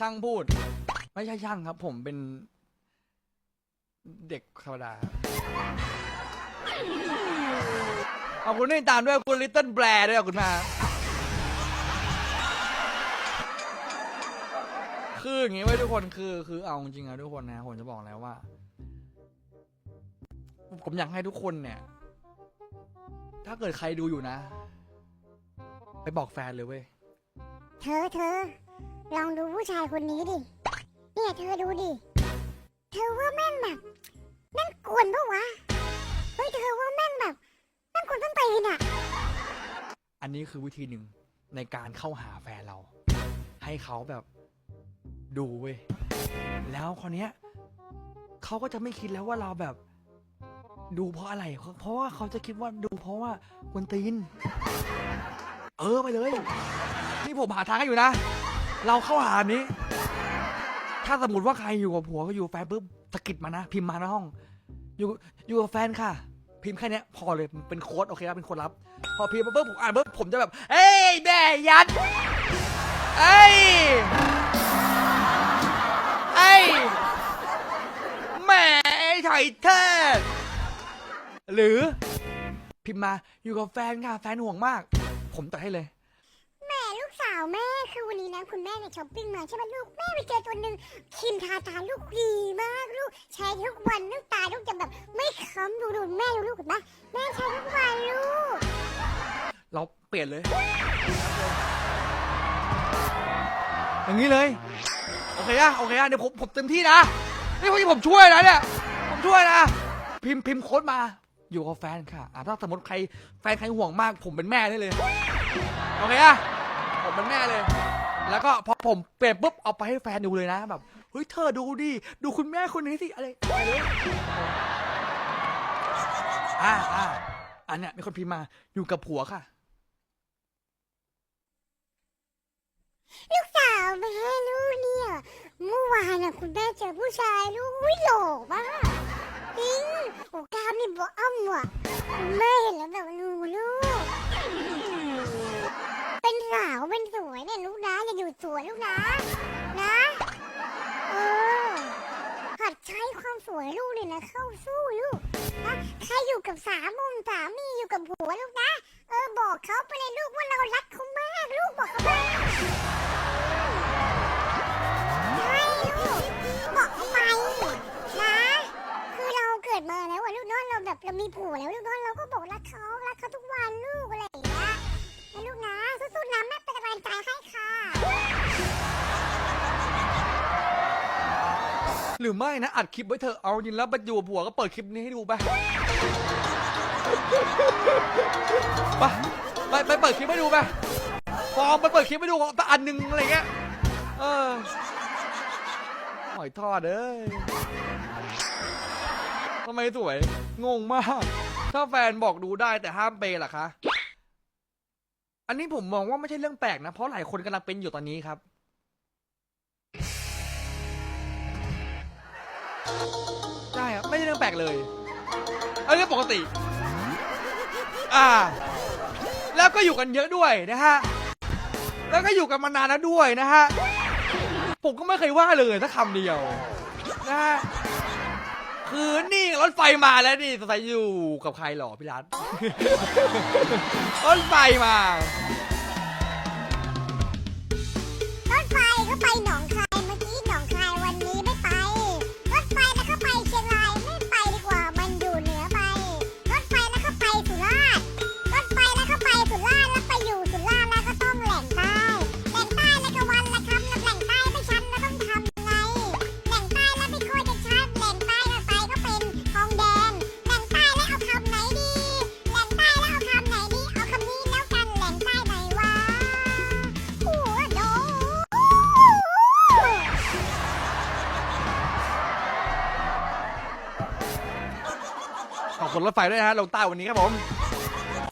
ช่างพูด ไม่ใช่ช่างครับ ผมเป็น เด็กธรรมดาขอบคุณที่ตามด้วยคุณลิตเติ้ลแบร์ด้วยขอบคุณมากคืออย่างงี้ไว้ทุกคนคือคือเอาจริงๆนะทุกคนนะผมจะบอกแล้วว่า ผมอยากให้ทุกคนเนี่ย ถ้าเกิดใครดูอยู่นะ ไปบอกแฟนเลยเว้ย เธอเธอ ลองดูผู้ชายคนนี้ดิ เนี่ยเธอดูดิ เธอว่าแม่งแบบแม่งกวนปะวะ เฮ้ยเธอว่าแม่งแบบแม่งกวนต้นตีนอะอันนี้คือวิธีหนึ่งในการเข้าหาแฟนเรา ให้เขาแบบดูเว้ย แล้วคนเนี้ยเขาก็จะไม่คิดแล้วว่าเราแบบ ดูเพราะอะไร เพราะว่าเขาจะคิดว่าดูเพราะว่าควนตีน เออไปเลย นี่ผมหาทางให้อยู่นะ เราเข้าหานี้ ถ้าสมมติว่าใครอยู่กับผัวก็อยู่แฟนปุ๊บสะกิดมานะ พิมพ์มาในห้อง อยู่อยู่กับแฟนค่ะ พิมพ์แค่เนี้ยพอเลยเป็นโค้ดโอเคครับเป็นโค้ดลับ พอพิมพ์มาปุ๊บผมอ่านปุ๊บผมจะแบบ เอ้ยแม่ยัดเอ้ยเอ้ยแม่ไถ่เทิดหรือพิมพ์มาอยู่กับแฟนค่ะ แฟนห่วงมาก ผมตัดให้เลยาวแม่คือวันนี้นะคุณแม่เนี่ยช้อปปิ้งมาใช่ไหมลูกแม่ไปเจอตัวหนึ่งครีมทาตาลูกดีมากลูกใช้ทุกวันลูกตาลูกจะแบบไม่ค้ำดูดูแม่ดูลูกเห็นปะแม่ใช้ทุกวันลูกเราเปลี่ยนเลย อย่างนี้เลยโอเคอะโอเคอะเดี๋ยวผมผมเต็มที่นะนี่พอดีผมช่วยนะเนี่ยผมช่วยนะ พิมพ์พิมพ์โค้ดมาอยู่กับแฟนค่ะอะถ้าสมมติใครแฟนใครห่วงมาก ผมเป็นแม่ได้เลยโอเคอะ ผมเป็นแม่เลย แล้วก็พอผมเปลี่ยนปุ๊บเอาไปให้แฟนดูเลยนะแบบเฮ้ยเธอดูดิดูคุณแม่คนนี้สิอะไรอะไรเลยอ่าอ่าอันเนี้ยมีคนพิมพ์มาอยู่กับผัวค่ะ ลูกสาวแม่ลูกเนี่ย เมื่อวานน่ะคุณแม่เจอผู้ชายลูกอุ้ยหล่อมากจริงโอ้กล้ามนี่บ่อ้ำว่ะแม่เห็นแล้วแบบนูลูก ครอยู่กับสามุมสามีอยู่กับผัวลูกนะ เออบอกเขาไปเลยลูกว่าเรารักเขามาก ลูกบอกเขาไป หรือไม่นะอัดคลิปไว้เถอะเอาจริงแล้วไปอยู่กับผัวก็เปิดคลิปนี้ให้ดูไปไปไปไปเปิดคลิปให้ดูไปฟอร์มไปเปิดคลิปให้ดูแต่อันหนึ่งอะไรเงี้ยเออหอยทอดเอ้ยทำไมสวย งงมาก ถ้าแฟนบอกดูได้แต่ห้ามเปย์ล่ะคะ อันนี้ผมมองว่าไม่ใช่เรื่องแปลกนะ เพราะหลายคนกำลังเป็นอยู่ตอนนี้ครับ ใช่ครับไม่ใช่เรื่องแปลกเลยเอาเรื่องปกติ อ่า แล้วก็อยู่กันเยอะด้วยนะฮะ แล้วก็อยู่กันมานานแล้วด้วยนะฮะ ผมก็ไม่เคยว่าเลยสักคำเดียวนะฮะ คือนี่รถไฟมาแล้วนี่สงสัยอยู่กับใครหรอพี่รัต รถไฟมา นรถไฟด้วยนะฮะลงใต้วันนี้ครับผม